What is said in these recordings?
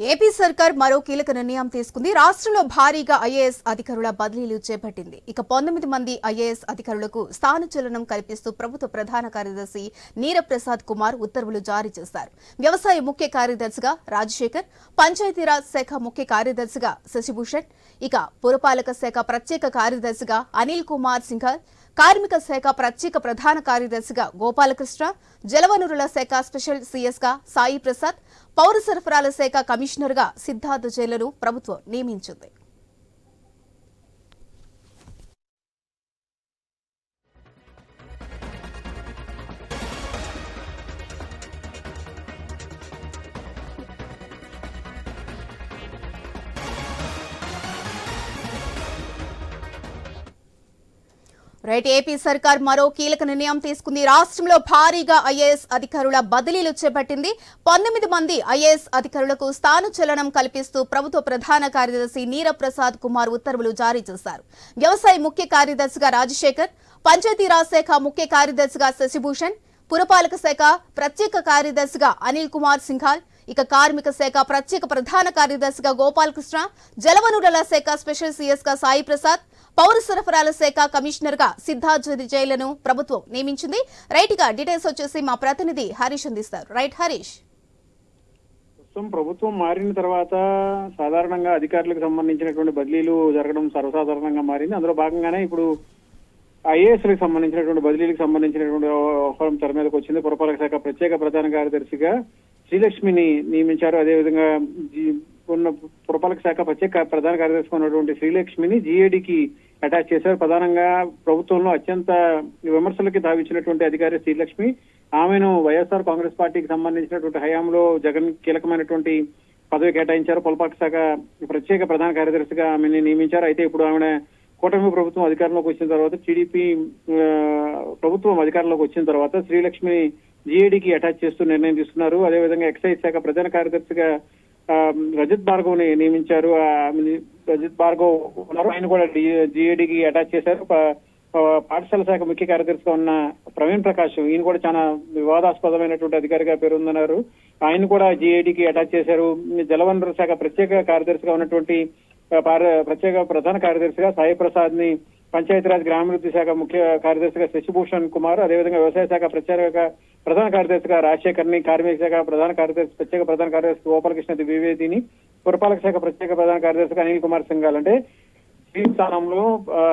AP సర్కార్ మరో కీలక నిర్ణయం తీసుకుంది. రాష్ట్రంలో భారీగా ఐఏఎస్ అధికారుల బదిలీలు చేపట్టింది. ఇక పంతొమ్మిది మంది ఐఏఎస్ అధికారులకు స్థానచలనం కల్పిస్తూ ప్రభుత్వ ప్రధాన కార్యదర్శి నీరప్రసాద్ కుమార్ ఉత్తర్వులు జారీ చేశారు. వ్యవసాయ ముఖ్య కార్యదర్శిగా రాజశేఖర్ పంచాయతీరాజ్ శాఖ ముఖ్య కార్యదర్శిగా శశిభూషణ్ ఇక పురపాలక శాఖ ప్రత్యేక కార్యదర్శిగా అనిల్ కుమార్ సింఘల్ కార్మిక శాఖ ప్రత్యేక ప్రధాన కార్యదర్శిగా గోపాలకృష్ణ జలవనరుల శాఖ స్పెషల్ సీఎస్గా సాయి ప్రసాద్ పౌర సరఫరాల శాఖ కమిషనర్గా సిద్ధార్థ జైలను ప్రభుత్వం నియమించింది. రైట్ ఏపీ సర్కార్ మరో కీలక నిర్ణయం తీసుకుంది. రాష్ట్రంలో భారీగా ఐఏఎస్ అధికారుల బదిలీలు చేపట్టింది. పంతొమ్మిది మంది ఐఏఎస్ అధికారులకు స్థానచలనం కల్పిస్తూ ప్రభుత్వ ప్రధాన కార్యదర్శి నీరప్రసాద్ కుమార్ ఉత్తర్వులు జారీ చేశారు. వ్యవసాయ ముఖ్య కార్యదర్శిగా రాజశేఖర్ పంచాయతీరాజ్ శాఖ ముఖ్య కార్యదర్శిగా శశిభూషణ్ పురపాలక శాఖ ప్రత్యేక కార్యదర్శిగా అనిల్ కుమార్ సింఘాల్ ఇక కార్మిక శాఖ ప్రత్యేక ప్రధాన కార్యదర్శిగా గోపాలకృష్ణ జలవనరుల శాఖ స్పెషల్ సీఎస్గా సాయి ప్రసాద్ పౌర సరఫరాల శాఖ కమిషనర్గా సిద్ధార్థ్ జైలను ప్రభుత్వం నియమించింది. రైట్గా డీటెయిల్స్ వచ్చేసి మా ప్రతినిధి హరీష్ అందిస్తారు. రైట్ హరీష్. ప్రభుత్వం మారిన తర్వాత సాధారణంగా అధికారులకు సంబంధించినటువంటి బదిలీలు జరగడం సర్వసాధారణంగా మారింది. అందులో భాగంగానే ఇప్పుడు ఐఏఎస్లకు సంబంధించినటువంటి బదిలీలకు సంబంధించినటువంటి వ్యవహారం తెర మీదకి వచ్చింది. పురపాలక శాఖ ప్రత్యేక ప్రధాన కార్యదర్శిగా శ్రీలక్ష్మిని నియమించారు. అదేవిధంగా జీ- ఉన్న పురపాలక శాఖ ప్రత్యేక ప్రధాన కార్యదర్శి ఉన్నటువంటి శ్రీలక్ష్మిని జీఏడికి అటాచ్ చేశారు. ప్రధానంగా ప్రభుత్వంలో అత్యంత విమర్శలకి తావిచ్చినటువంటి అధికారి శ్రీలక్ష్మి ఆమెను వైఎస్ఆర్ కాంగ్రెస్ పార్టీకి సంబంధించినటువంటి హయాంలో జగన్ కీలకమైనటువంటి పదవి కేటాయించారు. పురపాలక శాఖ ప్రత్యేక ప్రధాన కార్యదర్శిగా ఆమెని నియమించారు. అయితే ఇప్పుడు ఆమె కూటమి ప్రభుత్వం అధికారంలోకి వచ్చిన తర్వాత టీడీపీ ప్రభుత్వం అధికారంలోకి వచ్చిన తర్వాత శ్రీలక్ష్మిని జీఏడీకి అటాచ్ చేస్తూ నిర్ణయం తీసుకున్నారు. అదేవిధంగా ఎక్సైజ్ శాఖ ప్రధాన కార్యదర్శిగా రజిత్ భార్గవ్ని నియమించారు రజిత్ భార్గవ్ ఉన్నారు. ఆయన కూడా జీఏడీకి అటాచ్ చేశారు. పాఠశాల శాఖ ముఖ్య కార్యదర్శిగా ఉన్న ప్రవీణ్ ప్రకాష్ ఈయన కూడా చాలా వివాదాస్పదమైనటువంటి అధికారిగా పేరుందన్నారు. ఆయన కూడా జీఏడీకి అటాచ్ చేశారు. జలవనరుల శాఖ ప్రత్యేక కార్యదర్శిగా ఉన్నటువంటి ప్రత్యేక ప్రధాన కార్యదర్శిగా సాయి ప్రసాద్ని పంచాయతీరాజ్ గ్రామీణాభివృద్ధి శాఖ ముఖ్య కార్యదర్శిగా శశిభూషణ్ కుమార్ అదేవిధంగా వ్యవసాయ శాఖ ప్రత్యేక ప్రధాన కార్యదర్శిగా రాజశేఖర్ని కార్మిక శాఖ ప్రధాన కార్యదర్శి ప్రత్యేక ప్రధాన కార్యదర్శి గోపాలకృష్ణ ద్వివేదిని పురపాలక శాఖ ప్రత్యేక ప్రధాన కార్యదర్శిగా అనిల్ కుమార్ సింఘాల్. అంటే ఈ స్థానంలో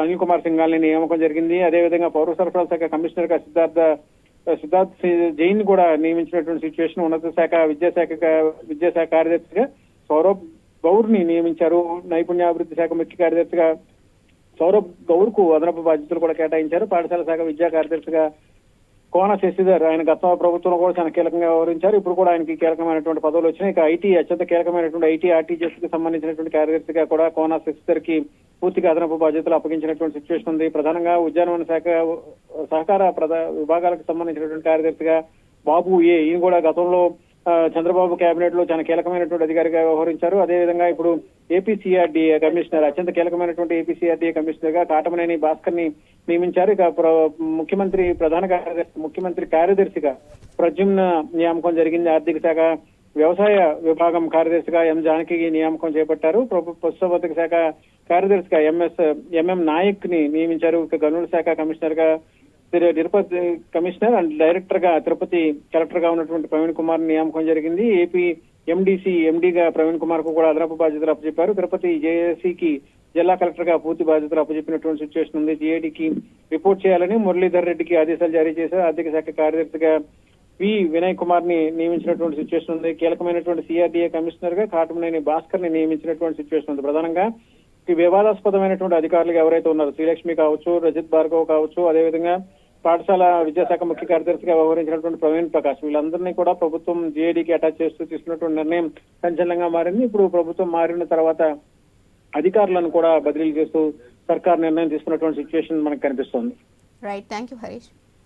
అనిల్ కుమార్ సింఘాల్ని నియామకం జరిగింది. అదేవిధంగా పౌర సరఫరాల శాఖ కమిషనర్గా సిద్ధార్థ సిద్ధార్థ్ జైన్ కూడా నియమించినటువంటి సిచ్యువేషన్ ఉన్నత శాఖ విద్యాశాఖ విద్యాశాఖ కార్యదర్శిగా సౌరభ్ గౌర్ని నియమించారు. నైపుణ్యాభివృద్ధి శాఖ ముఖ్య కార్యదర్శిగా సౌరభ్ గౌర్కు అదనపు బాధ్యతలు కూడా కేటాయించారు. పాఠశాల శాఖ విద్యా కార్యదర్శిగా కోన శశిధర్ ఆయన గత ప్రభుత్వంలో కూడా చాలా కీలకంగా వ్యవహరించారు. ఇప్పుడు కూడా ఆయనకి కీలకమైనటువంటి పదవులు వచ్చినాయి. ఇక ఐటీ అత్యంత కీలకమైనటువంటి ఐటీ ఆర్టీజీఎస్కి సంబంధించినటువంటి కార్యదర్శిగా కూడా కోన శశిధర్కి పూర్తిగా అదనపు బాధ్యతలు అప్పగించినటువంటి సిచ్యువేషన్ ఉంది. ప్రధానంగా ఉద్యానవన శాఖ సహకార ప్రధా విభాగాలకు సంబంధించినటువంటి కార్యదర్శిగా బాబు ఏ ఈయన కూడా గతంలో చంద్రబాబు కేబినెట్లో చాలా కీలకమైనటువంటి అధికారిగా వ్యవహరించారు. అదేవిధంగా ఇప్పుడు ఏపీసీఆర్డీఏ కమిషనర్ అత్యంత కీలకమైనటువంటి ఏపీసీఆర్డీఏ కమిషనర్గా కాటమనేని భాస్కర్ని నియమించారు. ఇక ప్ర- ముఖ్యమంత్రి ప్రధాన కార్యదర్శి ముఖ్యమంత్రి కార్యదర్శిగా ప్రజుమ్న నియామకం జరిగింది. ఆర్థిక శాఖ వ్యవసాయ విభాగం కార్యదర్శిగా ఎం జానకి నియామకం చేపట్టారు. ప్రభు- పశుసంవర్ధక శాఖ కార్యదర్శిగా ఎంఎస్ ఎంఎం నాయక్ని నియమించారు. ఇక గనుల శాఖ కమిషనర్గా తిరుపతి కమిషనర్ అండ్ డైరెక్టర్గా తిరుపతి కలెక్టర్గా ఉన్నటువంటి ప్రవీణ్ కుమార్ నియామకం జరిగింది. ఏపీ ఎండిసి ఎండీగా ప్రవీణ్ కుమార్కు కూడా అదనపు బాధ్యతలు అప్పచెప్పారు. తిరుపతి జేఏసీకి జిల్లా కలెక్టర్గా పూర్తి బాధ్యతలు అప్పచెప్పినటువంటి సిచ్యువేషన్ ఉంది. జీఏడీకి రిపోర్ట్ చేయాలని మురళీధర్ రెడ్డికి ఆదేశాలు జారీ చేశారు. ఆర్థిక శాఖ కార్యదర్శిగా వి వినయ్ కుమార్ని నియమించినటువంటి సిచ్యువేషన్ ఉంది. కీలకమైనటువంటి సిఆర్డీఏ కమిషనర్గా కాటమనేని భాస్కర్ని నియమించినటువంటి సిచ్యువేషన్ ఉంది. ప్రధానంగా వివాదాస్పదమైనటువంటి అధికారులు ఎవరైతే ఉన్నారో శ్రీలక్ష్మి కావచ్చు రజిత్ భార్గవ్ కావచ్చు అదేవిధంగా పాఠశాల విద్యాశాఖ ముఖ్య కార్యదర్శిగా వ్యవహరించినటువంటి ప్రవీణ్ ప్రకాష్ వీళ్ళందరినీ కూడా ప్రభుత్వం జేఏడీకి అటాచ్ చేస్తూ తీసుకున్నటువంటి నిర్ణయం సంచలనంగా మారింది. ఇప్పుడు ప్రభుత్వం మారిన తర్వాత అధికారులను కూడా బదిలీ చేస్తూ సర్కార్ నిర్ణయం తీసుకున్నటువంటి సిచ్యువేషన్ మనకు కనిపిస్తోంది. Right thank you Harish